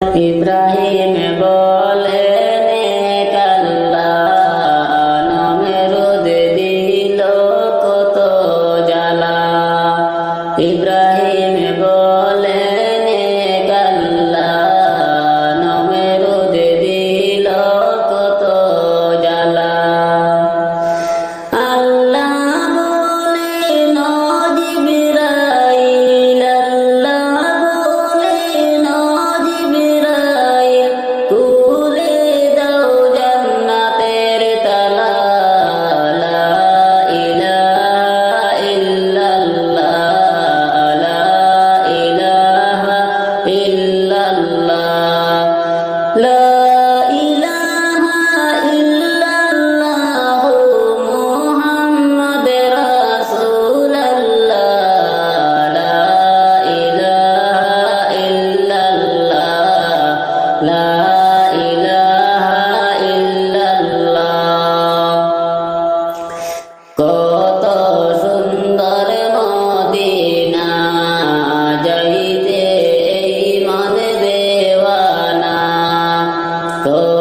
Ibrahim Oh.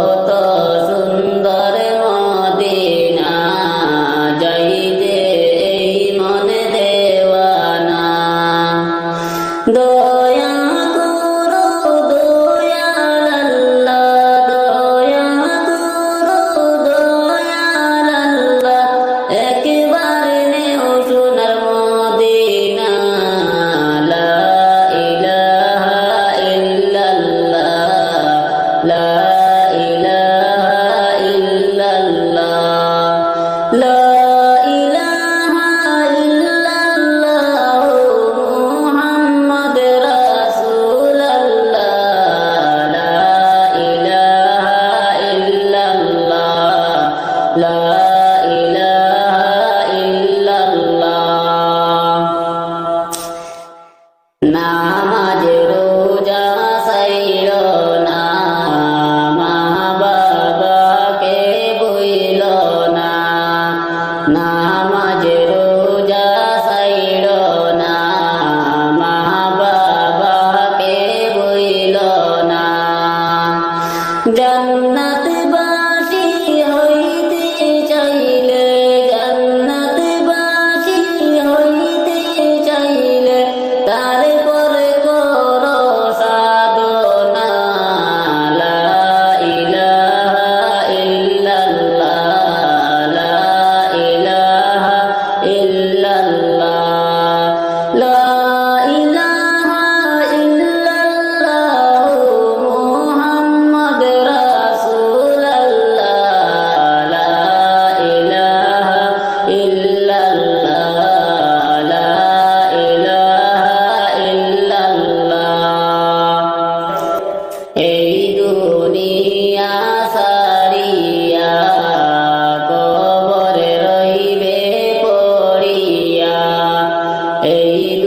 Amen.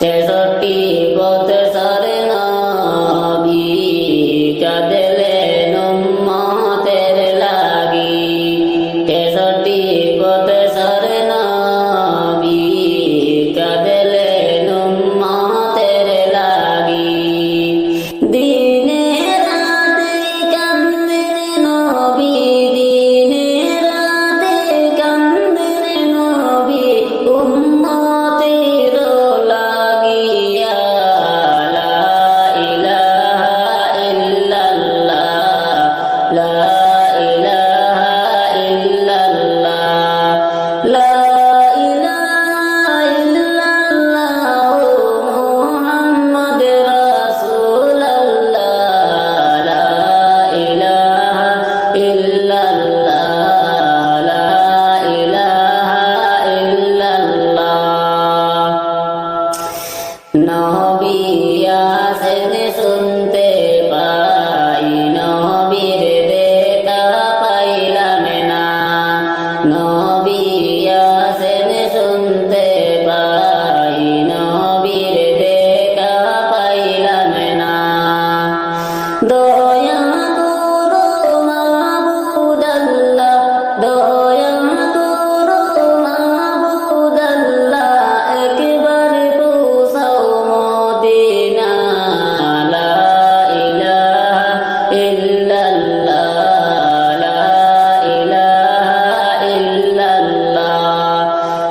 There's a bee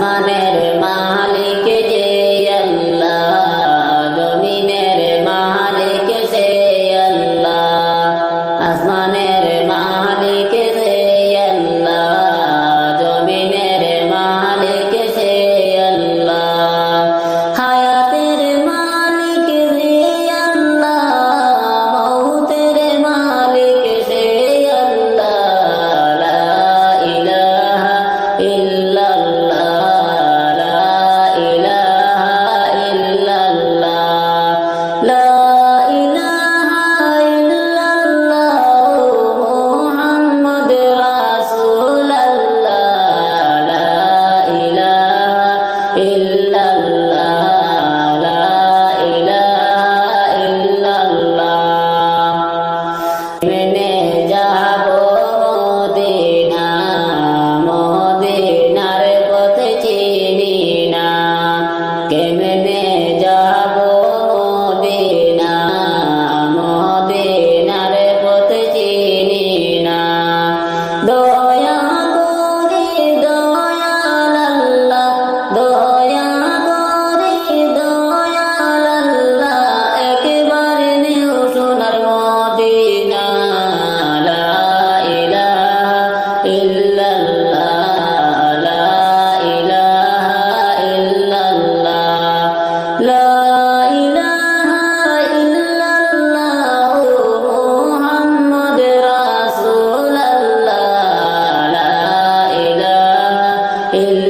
আসমানের মা el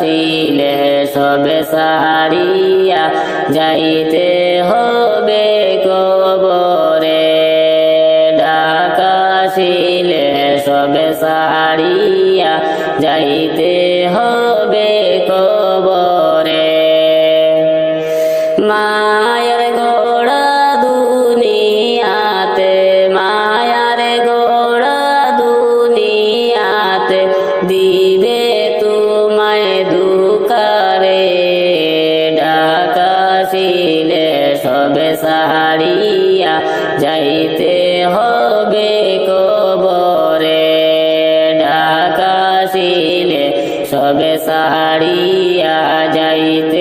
ফিলে সবে সারিয়া যাইতে হবে কবরে। ঢাকা ফিলে সবে সারিয়া যাইতে হবে সঙ্গে সাহারিয়া যাইতে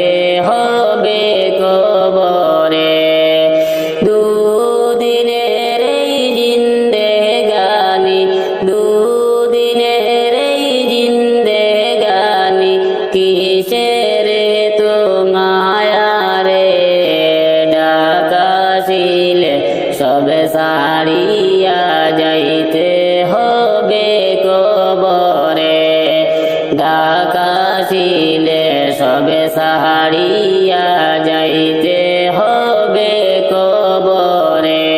সাহারিয়া যাইতে হবে কবরে।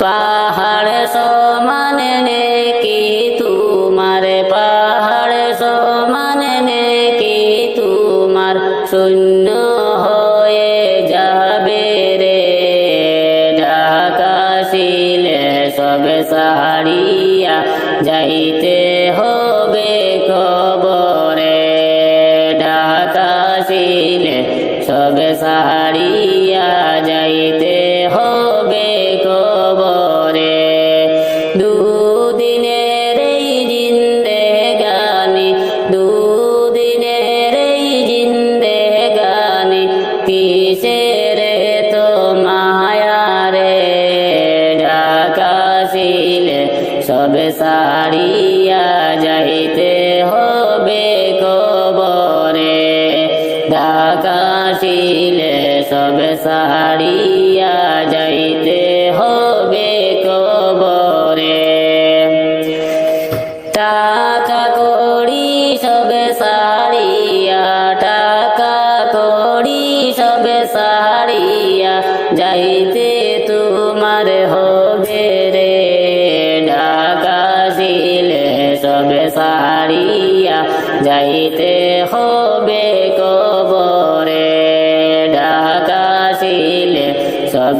পাহাড় সমান কি তোমার, পাহাড় সমান কি তোমার, শূন্য হয়ে যাবে রে। ঢাকা শিলে সবে সাহারিয়া যাইতে হবে কবরে। সারিয়া যাইতে হবে কবরে। দুদিনের এই জিন্দে গানি, দুদিনের এই জিন্দে গানি, কিসের তো মায়ারে ঢাকা ছিলে সবে সারিয়া 阿里。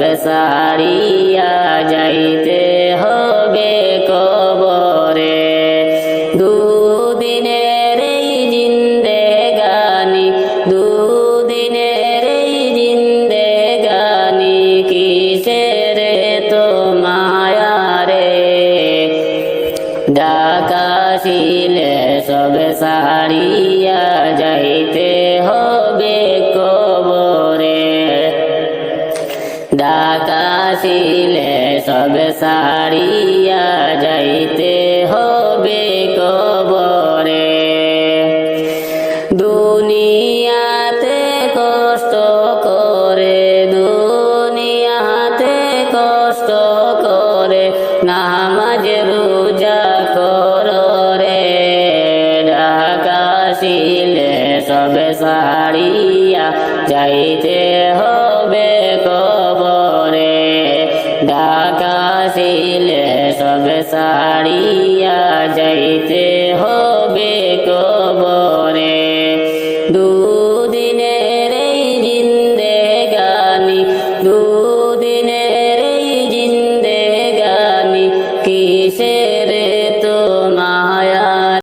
বেসারি। সব সারিয়া যাইতে হবে কবরে। দুনিয়াতে কষ্ট করে, দুনিয়াতে কষ্ট করে, নামাজ রোজা করো রে ঢাকাশিলে সবে সারিয়া যাইতে হবে কবরে। সারিয়া যাইতে কবরে